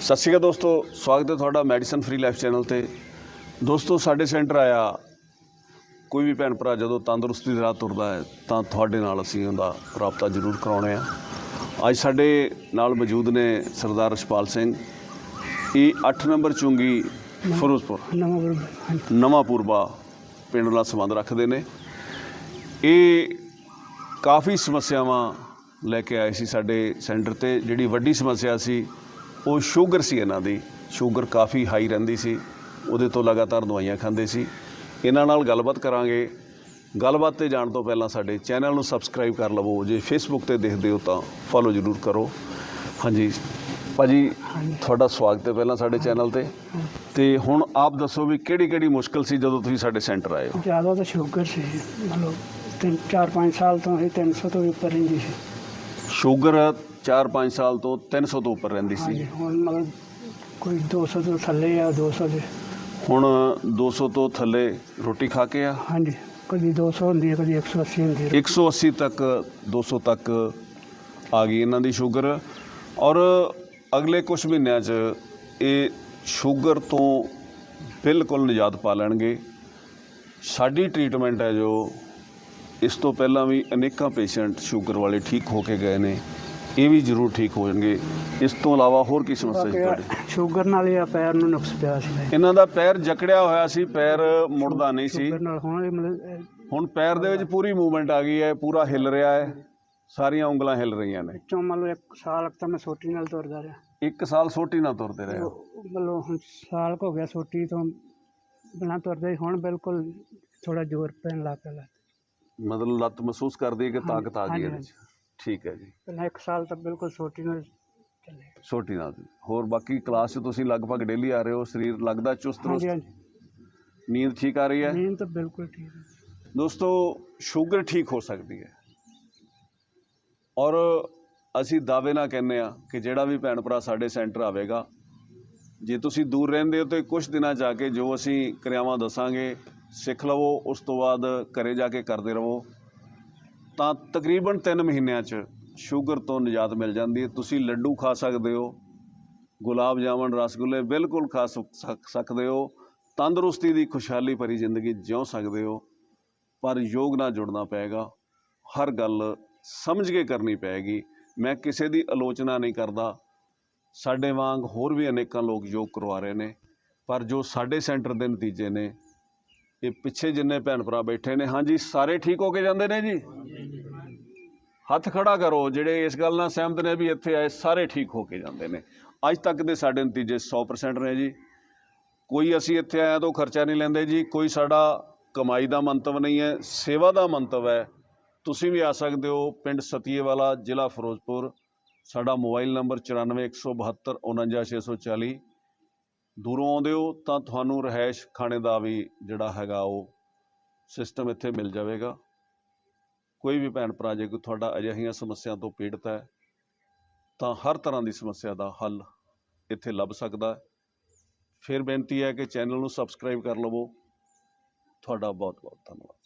ਸਤਿ ਸ਼੍ਰੀ ਅਕਾਲ ਦੋਸਤੋ, ਸਵਾਗਤ ਹੈ ਤੁਹਾਡਾ ਮੈਡੀਸਨ ਫ੍ਰੀ ਲਾਈਫ ਚੈਨਲ ਤੇ। ਦੋਸਤੋ, ਸਾਡੇ ਸੈਂਟਰ ਆਇਆ। ਕੋਈ ਵੀ ਭੈਣ ਭਰਾ ਜਦੋਂ ਤੰਦਰੁਸਤੀ ਦੇ ਰਾਹ ਤੁਰਦਾ ਹੈ, ਤਾਂ ਤੁਹਾਡੇ ਨਾਲ ਅਸੀਂ ਉਹਦਾ ਰਾਬਤਾ ਜ਼ਰੂਰ ਕਰਾਉਣੇ ਆ ਅੱਜ ਸਾਡੇ ਨਾਲ ਮੌਜੂਦ ਨੇ ਸਰਦਾਰ ਰਸਪਾਲ ਸਿੰਘ। ਇਹ 8 ਨੰਬਰ ਚੁੰਗੀ ਫਿਰੋਜ਼ਪੁਰ ਨਵਾਂ ਪੂਰਬਾ ਪਿੰਡ ਨਾਲ ਸੰਬੰਧ ਰੱਖਦੇ ਨੇ। ਇਹ ਕਾਫੀ ਸਮੱਸਿਆਵਾਂ ਲੈ ਕੇ ਆਏ ਸੀ ਸਾਡੇ ਸੈਂਟਰ ਤੇ। ਜਿਹੜੀ ਵੱਡੀ ਸਮੱਸਿਆ ਸੀ ਉਹ ਸ਼ੂਗਰ ਸੀ ਇਹਨਾਂ ਦੀ। ਸ਼ੂਗਰ ਕਾਫੀ ਹਾਈ ਰਹਿੰਦੀ ਸੀ। ਉਹਦੇ ਤੋਂ ਲਗਾਤਾਰ ਦਵਾਈਆਂ ਖਾਂਦੇ ਸੀ। ਇਹਨਾਂ ਨਾਲ ਗੱਲਬਾਤ ਕਰਾਂਗੇ। ਗੱਲਬਾਤ ਤੇ ਜਾਣ ਤੋਂ ਪਹਿਲਾਂ ਸਾਡੇ ਚੈਨਲ ਨੂੰ ਸਬਸਕ੍ਰਾਈਬ ਕਰ ਲਵੋ। ਜੇ ਫੇਸਬੁੱਕ ਤੇ ਦੇਖਦੇ ਹੋ ਤਾਂ ਫੋਲੋ ਜ਼ਰੂਰ ਕਰੋ। ਹਾਂਜੀ। ਭਾਜੀ ਤੁਹਾਡਾ ਸਵਾਗਤ ਹੈ ਪਹਿਲਾਂ ਸਾਡੇ ਚੈਨਲ ਤੇ। ਤੇ ਹੁਣ ਆਪ ਦੱਸੋ ਵੀ ਕਿਹੜੀ ਕਿਹੜੀ ਮੁਸ਼ਕਲ ਸੀ ਜਦੋਂ ਤੁਸੀਂ ਸਾਡੇ ਸੈਂਟਰ ਆਏ ਹੋ? ਜ਼ਿਆਦਾ ਤਾਂ ਸ਼ੂਗਰ ਸੀ। ਮਤਲਬ ਤਿੰਨ ਚਾਰ ਪੰਜ ਸਾਲ ਤੋਂ ਇਹ 300 ਤੋਂ ਉੱਪਰ ਰਹਿੰਦੀ ਸੀ। ਸ਼ੂਗਰ 4-5 ਸਾਲ ਤੋਂ 300 ਤੋਂ ਉੱਪਰ ਰਹਿੰਦੀ ਹਾਂਜੀ ਸੀ ਹੁਣ ਮਤਲਬ ਕੋਈ 200 ਤੋਂ ਥੱਲੇ ਆ 200 ਦੇ। ਹੁਣ 200 ਤੋਂ ਥੱਲੇ ਰੋਟੀ ਖਾ ਕੇ ਆ? ਹਾਂਜੀ ਕਦੀ 200 ਹੁੰਦੀ ਹੈ ਕਦੀ 180 ਹੁੰਦੀ ਹੈ। 180 ਤੱਕ 200 ਤੱਕ ਆ ਗਈ ਇਹਨਾਂ ਦੀ ਸ਼ੂਗਰ। ਔਰ ਅਗਲੇ ਕੁਝ ਮਹੀਨਿਆਂ 'ਚ ਇਹ ਸ਼ੂਗਰ ਤੋਂ ਬਿਲਕੁਲ ਨਿਜਾਤ ਪਾ ਲੈਣਗੇ। ਸਾਡੀ ਟ੍ਰੀਟਮੈਂਟ ਹੈ ਜੋ ਇਸ ਤੋਂ ਪਹਿਲਾਂ ਵੀ ਅਨੇਕਾਂ ਪੇਸ਼ੈਂਟ ਸ਼ੂਗਰ ਵਾਲੇ ਠੀਕ ਹੋ ਕੇ ਗਏ ਨੇ। ਇਹ ਵੀ ਜ਼ਰੂਰ ਠੀਕ ਹੋ ਜਾਣਗੇ। ਇਸ ਤੋਂ ਇਲਾਵਾ ਹੋਰ ਕੀ ਸਮੱਸਿਆ ਸੀ ਤੁਹਾਡੀ? ਸ਼ੂਗਰ ਨਾਲ ਹੀ ਆ ਪੈਰ ਨੂੰ ਨੁਕਸ ਪਿਆ ਸੀ। ਇਹਨਾਂ ਦਾ ਪੈਰ ਜਕੜਿਆ ਹੋਇਆ ਸੀ ਪੈਰ ਮੁੜਦਾ ਨਹੀਂ ਸੀ। ਸ਼ੂਗਰ ਨਾਲ ਹੁਣ ਇਹ ਮਤਲਬ ਇਹ ਹੁਣ ਪੈਰ ਦੇ ਵਿੱਚ ਪੂਰੀ ਮੂਵਮੈਂਟ ਆ ਗਈ ਹੈ ਪੂਰਾ ਹਿੱਲ ਰਿਹਾ ਹੈ। ਸਾਰੀਆਂ ਉਂਗਲਾਂ ਹਿੱਲ ਰਹੀਆਂ ਨੇ। ਵਿੱਚੋਂ ਮਤਲਬ ਇੱਕ ਸਾਲ ਕੁ ਤਾਂ ਮੈਂ ਸੋਟੀ ਨਾਲ ਤੁਰਦਾ ਰਿਹਾ। ਇੱਕ ਸਾਲ ਸੋਟੀ ਨਾ ਤੁਰਦੇ ਰਹੇ। ਹੋ। ਮਤਲਬ ਹੁਣ ਸਾਲ ਕੁ ਹੋ ਗਿਆ ਸੋਟੀ ਤੋਂ ਬਿਨਾਂ ਤੁਰਦੇ ਹੁਣ ਬਿਲਕੁਲ ਥੋੜਾ ਜ਼ੋਰ ਪੈਣ ਲੱਗ ਪਿਆ। ਲੱਤ। ਮਤਲਬ ਲੱਤ ਮਹਿਸੂਸ ਕਰਦੀ ਹੈ ਕਿ ਤਾਕਤ ਆ ਗਈ ਹਾਂਜੀ, ਇਹਦੇ ਵਿੱਚ। ਠੀਕ ਹੈ ਜੀ। ਪਹਿਲਾਂ ਇੱਕ ਸਾਲ ਤੱਕ ਬਿਲਕੁਲ ਸੋਟੀ ਨਾਲ ਚੱਲੇ। ਸੋਟੀ ਨਾਲ ਹੋਰ ਬਾਕੀ ਕਲਾਸ 'ਚ ਤੁਸੀਂ ਲਗਭਗ ਡੇਲੀ ਆ ਰਹੇ ਹੋ ਸਰੀਰ ਲੱਗਦਾ ਚੁਸਤ ਹਾਂਜੀ ਰੁਸਤ ਹਾਂਜੀ। ਨੀਂਦ ਠੀਕ ਆ ਰਹੀ ਹੈ? ਨੀਂਦ ਤਾਂ ਬਿਲਕੁਲ ਠੀਕ ਹੈ। ਦੋਸਤੋ ਸ਼ੂਗਰ ਠੀਕ ਹੋ ਸਕਦੀ ਹੈ। ਔਰ ਅਸੀਂ ਦਾਅਵੇ ਨਾਲ ਕਹਿੰਦੇ ਆ ਕਿ ਜਿਹੜਾ ਵੀ ਭੈਣ ਭਰਾ ਸਾਡੇ ਸੈਂਟਰ ਆਵੇਗਾ ਜੇ ਤੁਸੀਂ ਦੂਰ ਰਹਿੰਦੇ ਹੋ ਤਾਂ ਕੁਝ ਦਿਨਾਂ ਜਾ ਕੇ ਜੋ ਅਸੀਂ ਕਿਰਿਆਵਾਂ ਦੱਸਾਂਗੇ ਸਿੱਖ ਲਵੋ ਉਸ ਤੋਂ ਬਾਅਦ ਘਰੇ ਜਾ ਕੇ ਕਰਦੇ ਰਹੋ। ਤਾਂ ਤਕਰੀਬਨ 3 ਮਹੀਨਿਆਂ 'ਚ ਸ਼ੂਗਰ ਤੋਂ ਨਿਜਾਤ ਮਿਲ ਜਾਂਦੀ ਹੈ। ਤੁਸੀਂ ਲੱਡੂ ਖਾ ਸਕਦੇ ਹੋ, ਗੁਲਾਬ ਜਾਮਨ ਰਸਗੁੱਲੇ ਬਿਲਕੁਲ ਖਾ ਸਕ- ਸਕਦੇ ਹੋ, ਤੰਦਰੁਸਤੀ ਦੀ ਖੁਸ਼ਹਾਲੀ ਭਰੀ ਜ਼ਿੰਦਗੀ ਜਿਉ ਸਕਦੇ ਹੋ, ਪਰ ਯੋਗ ਨਾਲ ਜੁੜਨਾ ਪਏਗਾ, ਹਰ ਗੱਲ ਸਮਝ ਕੇ ਕਰਨੀ ਪਏਗੀ। ਮੈਂ ਕਿਸੇ ਦੀ ਆਲੋਚਨਾ ਨਹੀਂ ਕਰਦਾ, ਸਾਡੇ ਵਾਂਗ ਹੋਰ ਵੀ ਅਨੇਕਾਂ ਲੋਕ ਯੋਗ ਕਰਵਾ ਰਹੇ ਨੇ, ਪਰ ਜੋ ਸਾਡੇ ਸੈਂਟਰ ਦੇ ਨਤੀਜੇ ਨੇ ਇਹ ਪਿੱਛੇ ਜਿੰਨੇ ਭੈਣ ਭਰਾ ਬੈਠੇ ਨੇ, ਹਾਂਜੀ, ਸਾਰੇ ਠੀਕ ਹੋ ਕੇ ਜਾਂਦੇ ਨੇ ਜੀ? ਹੱਥ ਖੜਾ ਕਰੋ, ਜਿਹੜੇ ਇਸ ਗੱਲ ਨਾਲ ਸਹਿਮਤ ਨੇ ਵੀ ਇੱਥੇ ਆਏ, ਸਾਰੇ ਠੀਕ ਹੋ ਕੇ ਜਾਂਦੇ ਨੇ। ਅੱਜ ਤੱਕ ਦੇ ਸਾਡੇ ਨਤੀਜੇ 100% ਨੇ ਜੀ। ਕੋਈ ਅਸੀਂ ਇੱਥੇ ਆਇਆ ਤੋਂ ਖਰਚਾ ਨਹੀਂ ਲੈਂਦੇ ਜੀ। ਕੋਈ ਸਾਡਾ ਕਮਾਈ ਦਾ ਮੰਤਵ ਨਹੀਂ ਹੈ, ਸੇਵਾ ਦਾ ਮੰਤਵ ਹੈ। ਤੁਸੀਂ ਵੀ ਆ ਸਕਦੇ ਹੋ, ਪਿੰਡ ਸਤੀਏਵਾਲਾ, ਜ਼ਿਲ੍ਹਾ ਫਿਰੋਜ਼ਪੁਰ। ਸਾਡਾ ਮੋਬਾਈਲ ਨੰਬਰ 9417499640 ਦੂਰੋਂ ਆਉਂਦੇ ਹੋ ਤਾਂ ਤੁਹਾਨੂੰ ਰਹਿائش ਖਾਣੇ ਦਾ ਵੀ ਜਿਹੜਾ ਹੈਗਾ ਉਹ ਸਿਸਟਮ ਇੱਥੇ ਮਿਲ ਜਾਵੇਗਾ। ਕੋਈ ਵੀ ਭੈਣ ਭਰਾ, ਜੇ ਕੋਈ ਤੁਹਾਡਾ ਅਜਿਹੀਆਂ ਸਮੱਸਿਆ ਤੋਂ ਪੀੜਤ ਹੈ, ਤਾਂ ਹਰ ਤਰ੍ਹਾਂ ਦੀ ਸਮੱਸਿਆ ਦਾ ਹੱਲ ਇੱਥੇ ਲੱਭ ਸਕਦਾ ਫਿਰ ਬੇਨਤੀ ਹੈ ਕਿ ਚੈਨਲ ਨੂੰ ਸਬਸਕ੍ਰਾਈਬ ਕਰ ਲਵੋ। ਤੁਹਾਡਾ ਬਹੁਤ ਬਹੁਤ ਧੰਨਵਾਦ।